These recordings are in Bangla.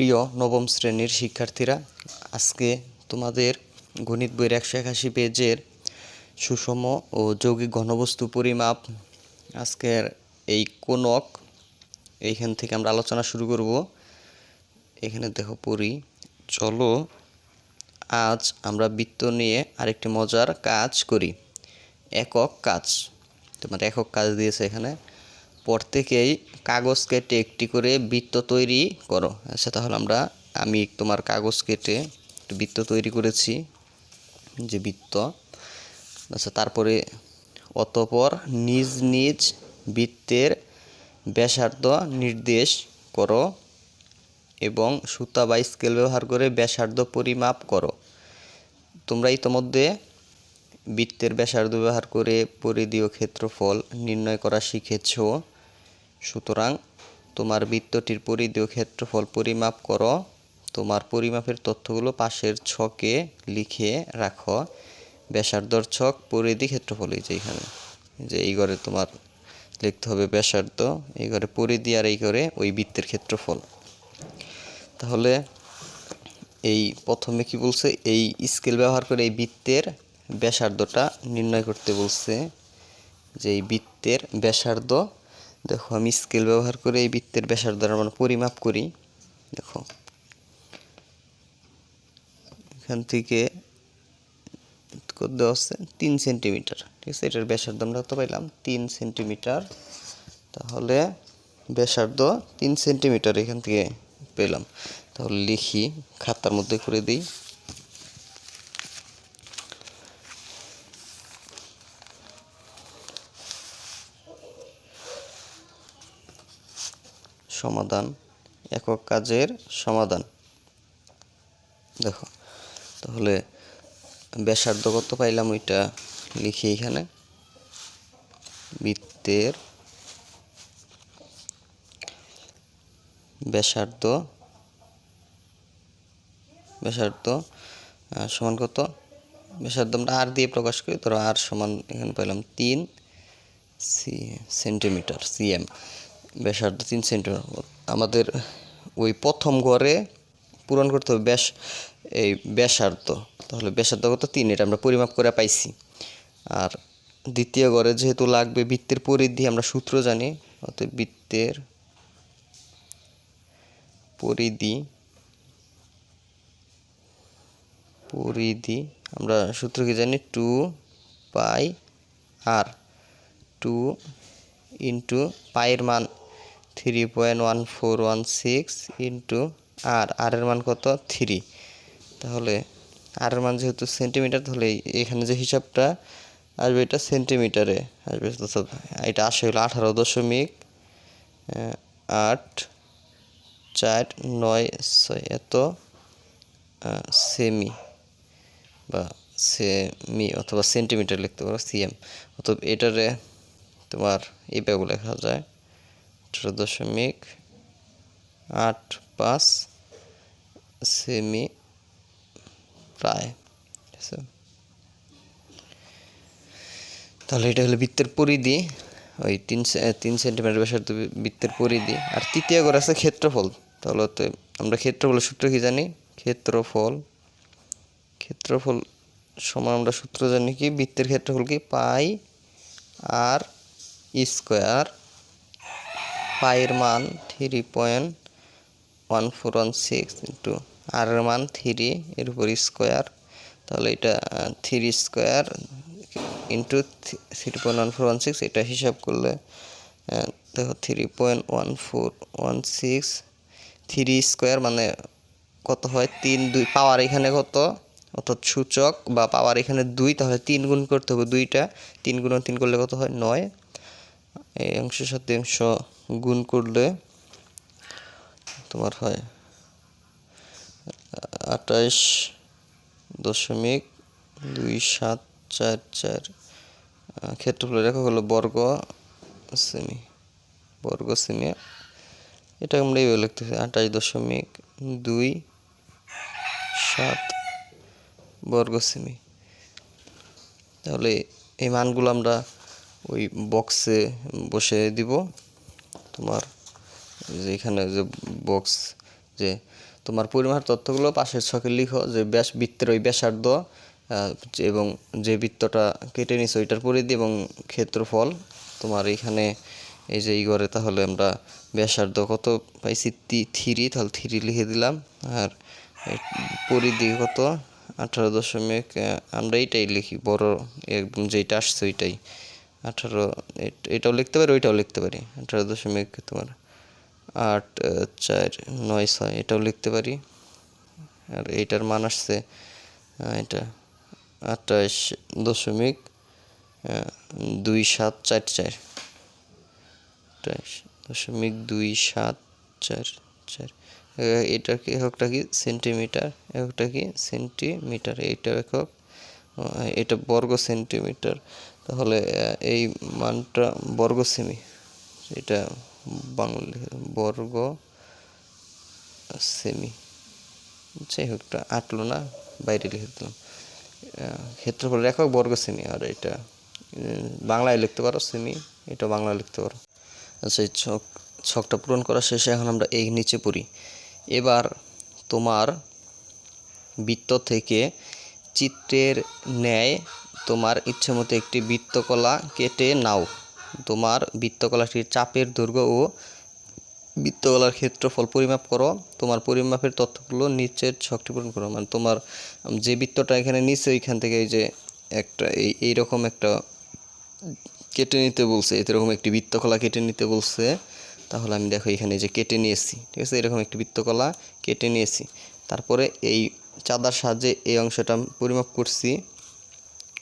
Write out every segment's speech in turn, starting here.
প্রিয় নবম শ্রেণির শিক্ষার্থীরা, আজকে তোমাদের গণিত বইয়ের একশো একাশি পেজের সুষম ও যৌগিক ঘনবস্তু পরিমাপ আজকের এই কোনক, এইখান থেকে আমরা আলোচনা শুরু করব। এখানে দেখো পড়ি, চলো আজ আমরা বৃত্ত নিয়ে আরেকটি মজার কাজ করি। একক কাজ তোমার একক কাজ দিয়েছে এখানে। প্রত্যেকেই কাগজ কেটে একটি করে বৃত্ত তৈরি করো। আচ্ছা তাহলে আমরা, আমি তোমার কাগজ কেটে একটি বৃত্ত তৈরি করেছি, যে বৃত্ত। আচ্ছা তারপরে অতপর নিজ নিজ বৃত্তের ব্যাসার্ধ নির্দেশ করো এবং সুতা বা স্কেল ব্যবহার করে ব্যাসার্ধ পরিমাপ করো। তোমরা ইতোমধ্যে বৃত্তের ব্যাসার্ধ ব্যবহার করে পরিধি ও ক্ষেত্রফল নির্ণয় করা শিখেছ। সুতরাং তোমার বৃত্তটির পরিধি ক্ষেত্রফল পরিমাপ করো। তোমার পরিমাপের তথ্যগুলো পাশের ছকে লিখে রাখো। ব্যাসার্ধর ছক পরিধি ক্ষেত্রফল এই যে এখানে, যে এই ঘরে তোমার লিখতে হবে ব্যাসার্ধ, এই ঘরে পরিধি আর এই ঘরে ওই বৃত্তের ক্ষেত্রফল। তাহলে এই প্রথমে কি বলছে? এই স্কেল ব্যবহার করে এই বৃত্তের ব্যাসার্ধটা নির্ণয় করতে বলছে যে এই বৃত্তের ব্যাসার্ধ দেখো, আমি স্কেল ব্যবহার করে এই বৃত্তের ব্যাসার্ধ আমরা পরিমাপ করি। দেখো, এখান থেকে দেওয়া হচ্ছে তিন সেন্টিমিটার ঠিক আছে? এটার ব্যাসার্ধ আমরা কত পাইলাম? তিন সেন্টিমিটার তাহলে ব্যাসার্ধ তিন সেন্টিমিটার এখান থেকে পেলাম। তাহলে লিখি, খাতার মধ্যে করে দিই। সমাধান, একক কাজের সমাধান। দেখো, তাহলে ব্যাসার্ধ কত পাইলাম ওইটা লিখি এখানে। বৃত্তের ব্যাসার্ধ ব্যাসার্ধ সমান কত? ব্যাসার্ধ আমরা আর দিয়ে প্রকাশ করি ধরো আর সমান এখানে পাইলাম তিন সি সেন্টিমিটার সিএম ব্যাসার্ধ তিন সেন্টিমিটার আমাদের ওই প্রথম ঘরে পূরণ করতে হবে ব্যাস এই ব্যাসার্ধ তাহলে ব্যাসার্ধ কত? তিন, এটা আমরা পরিমাপ করে পাইছি। আর দ্বিতীয় ঘরে যেহেতু লাগবে বৃত্তের পরিধি, আমরা সূত্র জানি, অতএব বৃত্তের পরিধি পরিধি, আমরা সূত্র কি জানি? Two pi r, two into পায়ের মান three point one four one six into r r এর মান কত? থ্রি তাহলে আর এর মান যেহেতু সেন্টিমিটার তাহলে এখানে যে হিসাবটা আসবে এটা সেন্টিমিটারে আসবে। এটা আসে হলো আঠারো দশমিক আট, চার, নয়, ছয়। এত সেমি বা সেমি অথবা সেন্টিমিটার লিখতে পারো সিএম অথবা এটারে তোমার এইভাবে লেখা যায়। আঠারো দশমিক আট পাঁচ, সেমি, প্রায় তাহলে এটা হলো বৃত্তের পরিধি, ওই তিন তিন সেন্টিমিটার ব্যাসার্ধ বৃত্তের পরিধি। আর তৃতীয় করে আছে ক্ষেত্রফল, তাহলে তো আমরা ক্ষেত্রফলের সূত্র কি জানি? ক্ষেত্রফল ক্ষেত্রফল সমান আমরা সূত্র জানি কি? বৃত্তের ক্ষেত্রফল কি? পাই আর স্কোয়ার পায়ের মান three point one four one six into r মান থ্রি এর উপর স্কোয়ার তাহলে এটা three square into three point one four one six এটা হিসাব করলে দেখো three point one four one six three square মানে কত হয়? তিন, দুই পাওয়ার এখানে কত? অর্থাৎ সূচক বা পাওয়ার এখানে দুই, তাহলে তিন গুণ করতে হবে দুইটা। তিন গুণ তিন করলে কত হয়? নয়। এই অংশের সাথে অংশ গুণ করলে তোমার হয় আঠাশ দশমিক দুই সাত চার চার। আহ, ক্ষেত্রফলের রেখা হলো বর্গ সেমি বর্গ সেমি এটা আমরা এইভাবে লিখতে পারি আঠাশ দশমিক দুই সাত বর্গ সেমি তাহলে এই মানগুলো আমরা ওই বক্সে বসে দিব। তোমার, যে এখানে যে বক্স যে তোমার পরিমাণ তথ্যগুলো পাশের ছকে লিখো, যে ব্যাস বৃত্তের ওই ব্যাসার্ধ এবং যে বৃত্তটা কেটে নিছো ওইটার পরিধি এবং ক্ষেত্রফল। তোমার এখানে এই যে ঘরে তাহলে আমরা ব্যাসার্ধ কত পাইছি? থ্রি, তাহলে থ্রি লিখে দিলাম। আর পরিধি কত? আঠারো দশমিক আমরা এইটাই লিখি, বড় একদম যেটা আসছে ওইটাই। আঠারো এটাও লিখতে পারি ওইটাও লিখতে পারি। আঠারো দশমিক তোমার আট চার নয় ছয় এটাও লিখতে পারি। আর এইটার মান আসছে এটা আঠাশ দশমিক দুই সাত চার চার। দশমিক দুই সাত চার চার। আহ, এটা কি এককটা কি? সেন্টিমিটার এককটা কি? সেন্টিমিটার এইটা একক এটা বর্গ সেন্টিমিটার। তাহলে এই মানটা বর্গ সেমি এটা বাংলা বর্গ সেমি যাই হোক এটা আটলো না, বাইরে লিখে দিলাম। ক্ষেত্রফল একক বর্গ সেমি আর এটা বাংলায় লিখতে পারো, সেমি, এটা বাংলায় লিখতে পারো। আচ্ছা এই ছক, ছকটা পূরণ করা শেষে এখন আমরা এই নিচে পড়ি। এবার তোমার বৃত্ত থেকে চিত্রের ন্যায় তোমার ইচ্ছে মতো একটি বৃত্তকলা কেটে নাও। তোমার বৃত্তকলাটির চাপের দৈর্ঘ্য ও বৃত্তকলার ক্ষেত্রফল পরিমাপ করো। তোমার পরিমাপের তথ্যগুলো নিচের ছকটি পূরণ করো। মানে তোমার যে বৃত্তটা এখানে নিচে ওইখান থেকে এই যে একটা, এই, এইরকম একটা কেটে নিতে বলছে, এরকম একটি বৃত্তকলা কেটে নিতে বলছে। তাহলে আমি দেখো এখানে যে কেটে নিয়েছি, ঠিক আছে? এরকম একটি বৃত্তকলা কেটে নিয়েছি। তারপরে এই চাঁদার সাহায্যে এই অংশটা পরিমাপ করছি।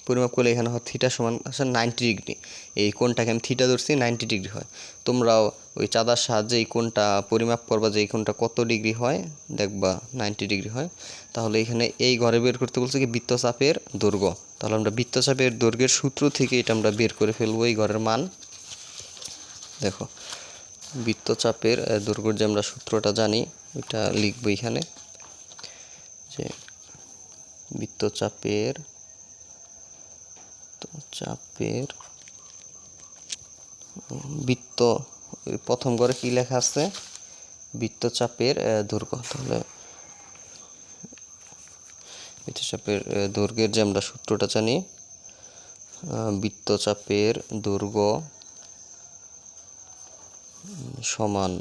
পরিমাপ করলে এখানে হয় থিটা সমান আসলে নাইনটি ডিগ্রি এই কোণটাকে আমি থিটা ধরছি নাইনটি ডিগ্রি হয়। তোমরাও ওই চাঁদার সাহায্যে এই কোণটা পরিমাপ করবা যে এই কোণটা কত ডিগ্রি হয়, দেখবা নাইনটি ডিগ্রি হয়। তাহলে এখানে এই ঘরে বের করতে বলছে কি বৃত্তচাপের দৈর্ঘ্য। তাহলে আমরা বৃত্তচাপের দৈর্ঘ্যের সূত্র থেকে এটা আমরা বের করে ফেলব এই ঘরের মান। দেখো, বৃত্তচাপের দৈর্ঘ্যের যে আমরা সূত্রটা জানি, ওইটা লিখব এখানে যে বৃত্তচাপের তো চাপের বৃত্ত প্রথম ঘরে কি লেখা আছে? বৃত্তচাপের দৈর্ঘ্য তাহলে বৃত্তচাপের দৈর্ঘ্যের যে আমরা সূত্রটা জানি বৃত্তচাপের উম, সমান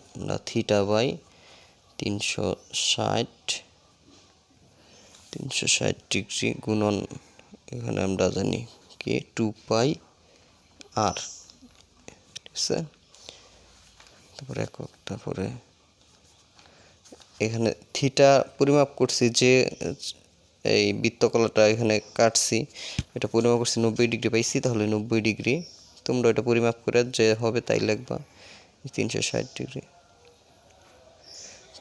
থিটা বাই তিনশো ষাট তিনশো ষাট ডিগ্রি গুণন এখানে আমরা জানি। কি টু পাই আর ঠিক আছে তারপরে একক তারপরে এখানে থিটা পরিমাপ করছি যে, এই বৃত্তকলাটা এখানে কাটছি, এটা পরিমাপ করছি নব্বই ডিগ্রি পাইছি, তাহলে নব্বই ডিগ্রি। তোমরা এটা পরিমাপ করে যে হবে তাই লিখবা, তিনশো ষাট ডিগ্রি।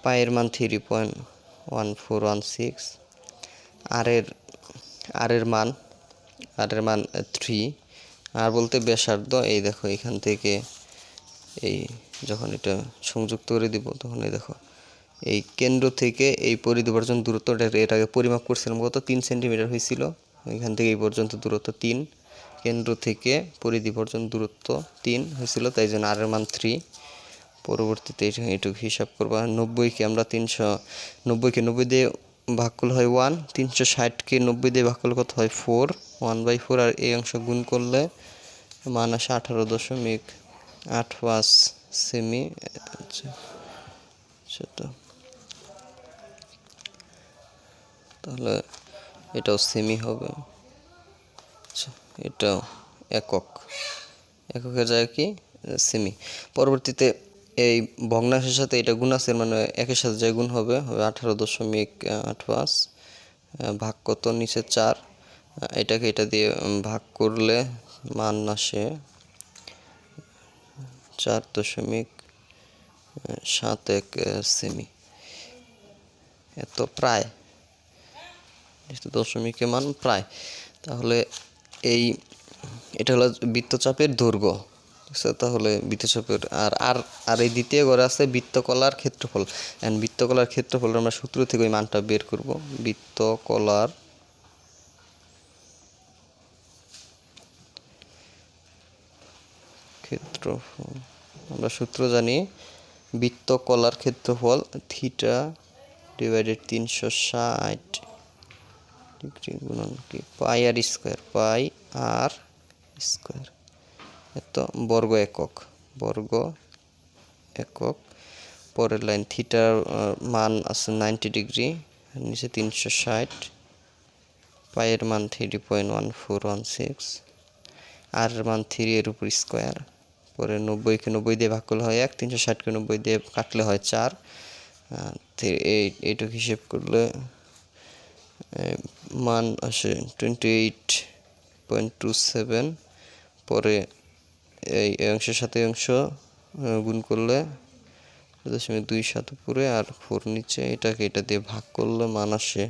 পায়ের মান three point one four one six আরের আরের মান আরের মান থ্রি আর বলতে ব্যাসার্ধ, এই দেখো এখান থেকে এই যখন এটা সংযুক্ত করে দিব, তখন এই দেখো, এই কেন্দ্র থেকে এই পরিধি পর্যন্ত দূরত্বটা এর আগে পরিমাপ করছিলাম কত? তিন সেন্টিমিটার হয়েছিল। এখান থেকে এই পর্যন্ত দূরত্ব তিন। কেন্দ্র থেকে পরিধি পর্যন্ত দূরত্ব তিন হয়েছিল, তাই জন্য আরের মান থ্রি পরবর্তীতে এটা- এটুকু হিসাব করবা নব্বইকে আমরা তিনশো নব্বইকে নব্বই দিয়ে ভাগ করলে হয় ওয়ান তিনশো ষাটকে নব্বই দিয়ে ভাগ করলে কত হয়? ফোর ওয়ান বাই ফোর আর এই অংশ গুণ করলে মান আসে আঠারো দশমিক আট পাঁচ সেমি আচ্ছা সেটা তাহলে এটাও সেমি হবে। আচ্ছা এটাও একক। এককের জায়গায় কি? সেমি। পরবর্তীতে এই ভগ্নাংশের সাথে এটা গুণ আছে মানে একের সাথে যে গুণ হবে হবে আঠারো দশমিক আট পাঁচ ভাগ কত? নিচে চার। এটাকে এটা দিয়ে ভাগ করলে মান আসে চার দশমিক সাত এক সেমি। এত প্রায়। দশমিকে মান প্রায়, তাহলে এই, এটা হলো বৃত্তচাপের দৈর্ঘ্য। তাহলে বৃত্তচাপের, আর আর আর এই দ্বিতীয় ঘরে আছে বৃত্তকলার ক্ষেত্রফল। অ্যান্ড বৃত্তকলার ক্ষেত্রফল আমরা সূত্র থেকে ওই মানটা বের করব। বৃত্তকলার ক্ষেত্রফল। আমরা সূত্র জানি, বৃত্তকলার ক্ষেত্রফল থিটা ডিভাইডেড তিনশো ষাট ডিগ্রি গুণন কি? Pi r square, pi r square. এত বর্গ একক বর্গ একক। পরের লাইন, থিটার মান আছে নাইনটি ডিগ্রি, নিচে তিনশো ষাট। পায়ের মান three point one four one six. R মান থ্রি এর উপর স্কোয়ার। পরে নব্বইকে নব্বই দিয়ে ভাগ করলে হয় এক, তিনশো ষাটকে নব্বই দিয়ে কাটলে হয় চার। এইটুকু হিসেব করলে মান আসে twenty eight point two seven পরে এই অংশের সাথে অংশ গুণ করলে দশমিক দুই সাত উপরে, আর ফোর নিচে এটাকে এটা দিয়ে ভাগ করলে মান আসে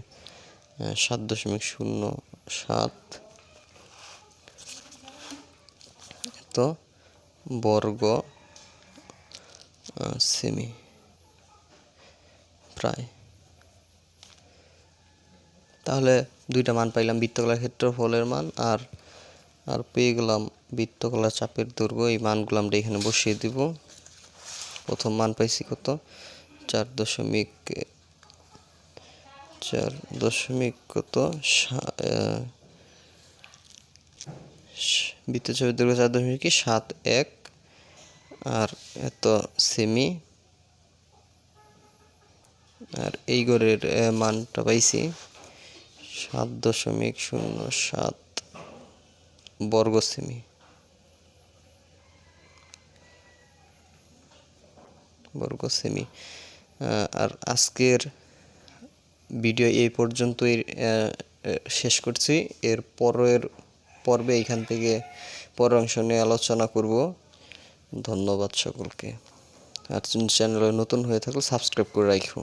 সাত দশমিক শূন্য সাত। তো বর্গ সেমি প্রায়। তাহলে দুইটা মান পাইলাম, বৃত্তকলার ক্ষেত্রফলের মান আর আর পেয়ে গেলাম বৃত্তকলার চাপের দৈর্ঘ্য। এই মানগুলো আমরা এখানে বসিয়ে দিব। প্রথম মান পাইছি কত? চার দশমিক চার দশমিক কত? বৃত্তচাপের দৈর্ঘ্য চার দশমিক কি? সাত, এক। আর এত সেমি আর এই গড়ের মানটা পাইছি সাত দশমিক শূন্য সাত বর্গ সেমি বর্গ সেমি আর আজকের ভিডিও এই পর্যন্তই শেষ করছি। এর পরের পর্বে এইখান থেকে পরের অংশ নিয়ে আলোচনা করব। ধন্যবাদ সকলকে। আর চ্যানেলে নতুন হয়ে থাকলে সাবস্ক্রাইব করে রাখো